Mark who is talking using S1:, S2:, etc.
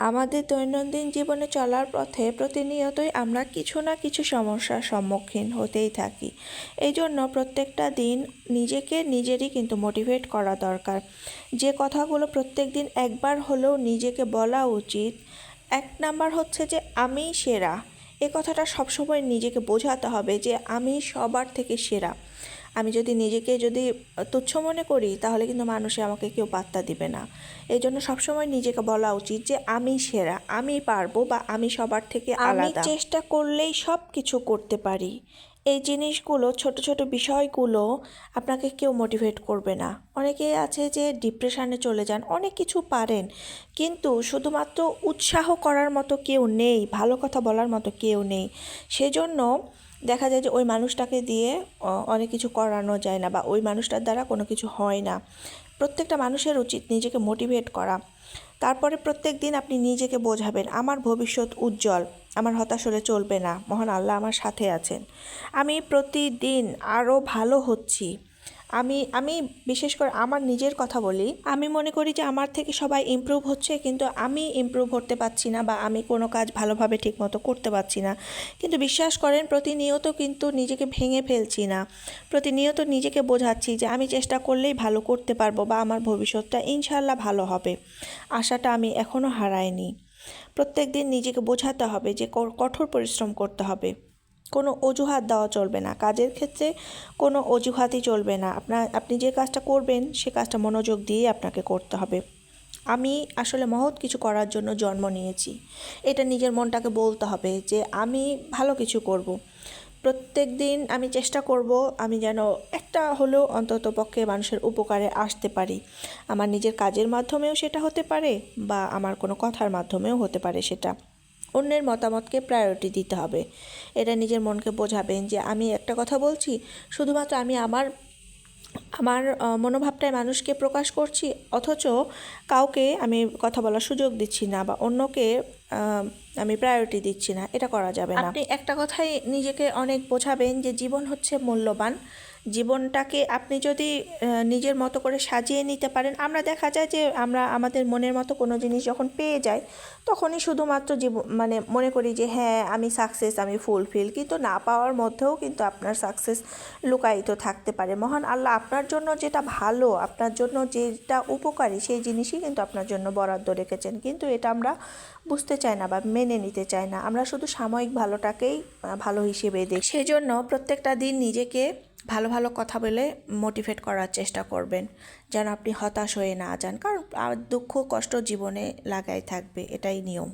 S1: আমাদের দৈনন্দিন জীবনে চলার পথে প্রতিনিয়তই আমরা কিছু না কিছু সমস্যার সম্মুখীন হতেই থাকি। এই জন্য প্রত্যেকটা দিন নিজেকে নিজেরই কিন্তু মোটিভেট করা দরকার। যে কথাগুলো প্রত্যেক দিন একবার হলেও নিজেকে বলা উচিত, এক নাম্বার হচ্ছে যে আমি সেরা। এ কথাটা সবসময় নিজেকে বোঝাতে হবে যে আমি সবার থেকে সেরা। আমি যদি নিজেকে যদি তুচ্ছ মনে করি তাহলে কিন্তু মানুষে আমাকে কেউ পাত্তা দিবে না। এই জন্য সবসময় নিজেকে বলা উচিত যে আমি সেরা আমি পারব বা আমি সবার থেকে আমি চেষ্টা করলেই সব কিছু করতে পারি। এই জিনিসগুলো, ছোট ছোট বিষয়গুলো আপনাকে কেউ মোটিভেট করবে না। অনেকে আছে যে ডিপ্রেশনে চলে যান, অনেক কিছু পারেন, কিন্তু শুধুমাত্র উৎসাহ করার মতো কেউ নেই, ভালো কথা বলার মতো কেউ নেই। সেজন্য দেখা যায় যে ওই মানুষটাকে দিয়ে অনেক কিছু করানো যায় না বা ওই মানুষটার দ্বারা কোনো কিছু হয় না। প্রত্যেকটা মানুষের উচিত নিজেকে মোটিভেট করা। তারপরে প্রত্যেক দিন আপনি নিজেকে বোঝাবেন, আমার ভবিষ্যৎ উজ্জ্বল। আমার হতাশ হলে চলবে না। মহান আল্লাহ আমার সাথে আছেন। আমি প্রতিদিন আরও ভালো হচ্ছি। আমি আমি বিশেষ করে আমার নিজের কথা বলি। আমি মনে করি যে আমার থেকে সবাই ইমপ্রুভ হচ্ছে, কিন্তু আমি ইমপ্রুভ হতে পারছি না বা আমি কোনো কাজ ভালোভাবে ঠিকমতো করতে পারছি না। কিন্তু বিশ্বাস করেন, প্রতিনিয়ত কিন্তু নিজেকে ভেঙে ফেলছি না। প্রতিনিয়ত নিজেকে বোঝাচ্ছি যে আমি চেষ্টা করলেই ভালো করতে পারব বা আমার ভবিষ্যৎটা ইনশাল্লাহ ভালো হবে। আশাটা আমি এখনও হারাইনি। প্রত্যেক দিন নিজেকে বোঝাতে হবে যে কঠোর পরিশ্রম করতে হবে। কোনো অজুহাত দেওয়া চলবে না। কাজের ক্ষেত্রে কোনো অজুহাতই চলবে না। আপনার আপনি যে কাজটা করবেন, সে কাজটা মনোযোগ দিয়ে আপনাকে করতে হবে। আমি আসলে মহৎ কিছু করার জন্য জন্ম নিয়েছি। এটা নিজের মনটাকে বলতে হবে যে, আমি ভালো কিছু করব। প্রত্যেক দিন আমি চেষ্টা করব আমি যেন একটা হলেও অন্তত পক্ষে মানুষের উপকারে আসতে পারি। আমার নিজের কাজের মাধ্যমেও সেটা হতে পারে বা আমার কোনো কথার মাধ্যমেও হতে পারে সেটা। অন্যের মতামতকে প্রায়োরিটি দিতে হবে। এটা নিজের মনকে বোঝাবেন যে আমি একটা কথা বলছি, শুধুমাত্র আমি আমার আমার মনোভাবটাই মানুষকে প্রকাশ করছি, অথচ কাউকে আমি কথা বলার সুযোগ দিচ্ছি না বা অন্যকে আমি প্রায়োরিটি দিচ্ছি না, এটা করা যাবে না। আপনি একটা কথাই নিজেকে অনেক বোঝাবেন যে জীবন হচ্ছে মূল্যবান। জীবনটাকে আপনি যদি নিজের মতো করে সাজিয়ে নিতে পারেন, আমরা দেখা যায় যে আমরা আমাদের মনের মতো কোনো জিনিস যখন পেয়ে যাই, তখনই শুধুমাত্র জীবন মানে মনে করি যে হ্যাঁ আমি সাকসেস আমি ফুলফিল কিন্তু না পাওয়ার মধ্যেও কিন্তু আপনার সাকসেস লুকায়িত থাকতে পারে। মহান আল্লাহ আপনার জন্য যেটা ভালো, আপনার জন্য যেটা উপকারী, সেই জিনিসই কিন্তু আপনার জন্য বরাদ্দ রেখেছেন। কিন্তু এটা আমরা বুঝতে চাই না বা মেনে নিতে চায় না। আমরা শুধু সাময়িক ভালোটাকেই ভালো হিসেবে দেখি। সেই জন্য প্রত্যেকটা দিন নিজেকে ভালো ভালো কথা বলে মোটিভেট করার চেষ্টা করবেন। যেন আপনি হতাশ হয়ে না যান। কারণ দুঃখ কষ্ট জীবনে লাগাই থাকবে। এটাই নিয়ম।